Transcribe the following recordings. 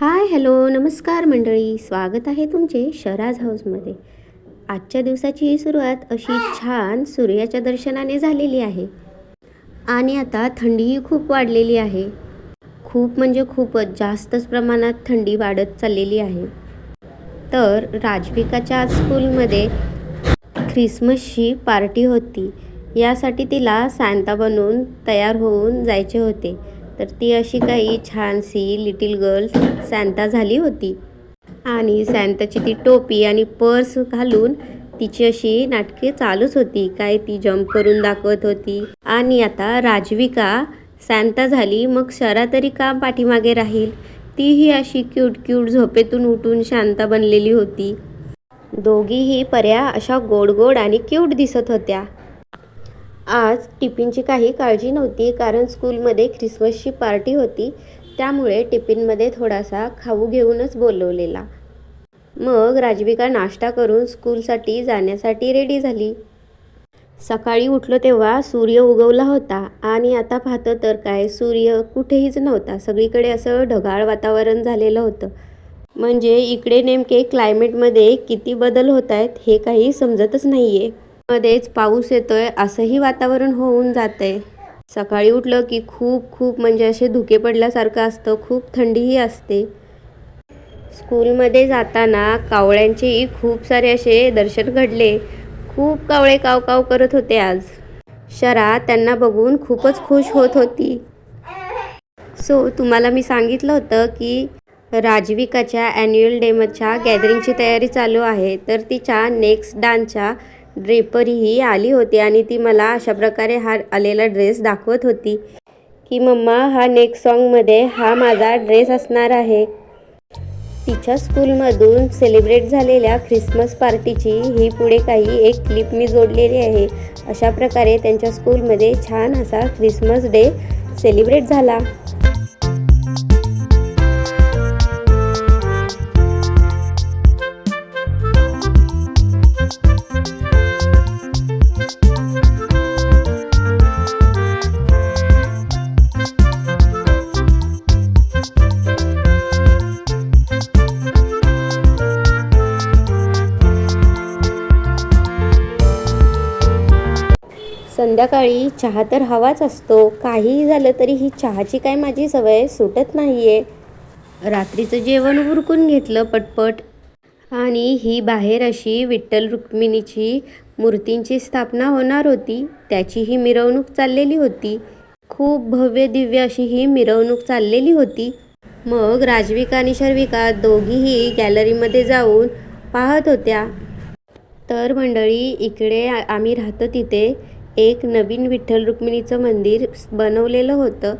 Hi hello नमस्कार मंडळी. स्वागत आहे तुमचे शराज हाऊसमध्ये. आजच्या दिवसाची ही सुरुवात अशी छान सूर्याच्या दर्शनाने झालेली आहे. आणि आता थंडीही खूप वाढलेली आहे. खूप म्हणजे खूपच जास्तच प्रमाणात थंडी वाढत चाललेली आहे. तर राजविकाच्या आज स्कूलमध्ये ख्रिसमसची पार्टी होती. यासाठी तिला सांता बनवून तयार होऊन जायचे होते. तर ती अशी काही छानशी लिटिल गर्ल सॅन्ता झाली होती. आणि सॅन्ताची ती टोपी आणि पर्स घालून तिची अशी नाटके चालूच होती. काय ती जम्प करून दाखवत होती. आणि आता राजविका सॅन्ता झाली. मग शरा तरी का पाठीमागे राहील? तीही अशी क्यूट क्यूट झोपेतून उठून शांता बनलेली होती. दोघीही पर्या अशा गोड गोड आणि क्यूट दिसत होत्या. आज टिफिनची काही काळजी नव्हती कारण स्कूलमध्ये ख्रिसमसची पार्टी होती. त्यामुळे टिफिनमध्ये थोडासा खाऊ घेऊनच बोलवलेला. मग राजविका नाश्ता करून स्कूलसाठी जाण्यासाठी रेडी झाली. सकाळी उठलो तेव्हा सूर्य उगवला होता आणि आता पाहतं तर काय सूर्य कुठेहीच नव्हता. सगळीकडे असं ढगाळ वातावरण झालेलं होतं. म्हणजे इकडे नेमके क्लायमेटमध्ये किती बदल होत आहेत हे काही समजतच नाही आहे मध्येच पाऊस येतोय असंही वातावरण होऊन जातंय. सकाळी उठलं की खूप खूप म्हणजे असे धुके पडल्यासारखं असतं खूप थंडीही असते. स्कूलमध्ये जाताना कावळ्यांचेही खूप सारे असे दर्शन घडले. खूप कावळे काव काव करत होते आज. शरा त्यांना बघून खूपच खुश होत होती. सो तुम्हाला मी सांगितलं होतं की राजविकाच्या ॲन्युअल डेमच्या गॅदरिंगची तयारी चालू आहे. तर तिच्या नेक्स्ट डान्सच्या ड्रेपरीही आली होती आणि ती मला अशा प्रकारे हा आलेला ड्रेस दाखवत होती की मम्मा हा नेक्स्ट सॉन्गमध्ये हा माझा ड्रेस असणार आहे. तिच्या स्कूलमधून सेलिब्रेट झालेल्या ख्रिसमस पार्टीची ही पुढे काही एक क्लिप मी जोडलेली आहे. अशा प्रकारे त्यांच्या स्कूलमध्ये छान असा ख्रिसमस डे सेलिब्रेट झाला. संध्याकाळी चहा तर हवाच असतो. काहीही झालं तरी ही चहाची काय माझी सवय सुटत नाही आहे रात्रीचं जेवण उरकून घेतलं पटपट. आणि ही बाहेर अशी विठ्ठल रुक्मिणीची मूर्तींची स्थापना होणार होती. त्याची ही मिरवणूक चाललेली होती. खूप भव्य दिव्य अशी ही मिरवणूक चाललेली होती. मग राजविका आणि शर्विका दोघीही गॅलरीमध्ये जाऊन पाहत होत्या. तर मंडळी इकडे आम्ही राहतो तिथे. एक नवीन विठ्ठल रुक्मिणीचं मंदिर बनवलेलं होतं.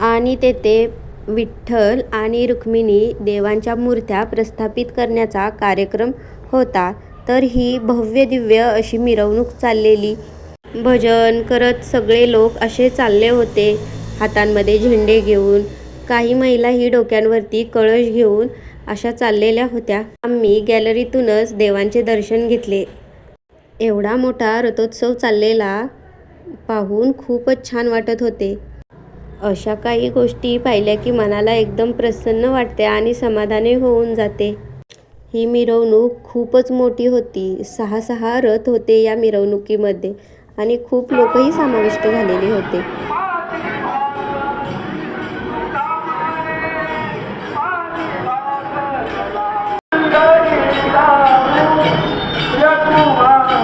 आणि तेथे विठ्ठल आणि रुक्मिणी देवांच्या मूर्त्या प्रस्थापित करण्याचा कार्यक्रम होता. तर ही भव्य दिव्य अशी मिरवणूक चाललेली. भजन करत सगळे लोक असे चालले होते. हातांमध्ये झेंडे घेऊन काही महिला ही डोक्यांवरती कळश घेऊन अशा चाललेल्या होत्या. आम्ही गॅलरीतूनच देवांचे दर्शन घेतले. एवढा मोठा रथोत्सव चाललेला पाहून खूपच छान वाटत होते. अशा काही गोष्टी पाहिल्या की मनाला एकदम प्रसन्न वाटते आणि समाधानी होऊन जाते. ही मिरवणूक खूपच मोठी होती. सहा सहा रथ होते या मिरवणुकीमध्ये आणि खूप लोकही समाविष्ट झालेले होते.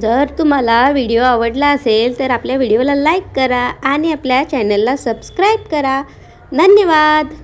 जर तुम्हाला व्हिडिओ आवडला असेल तर आपल्या व्हिडिओला लाईक करा आणि आपल्या चॅनलला सबस्क्राईब करा. धन्यवाद!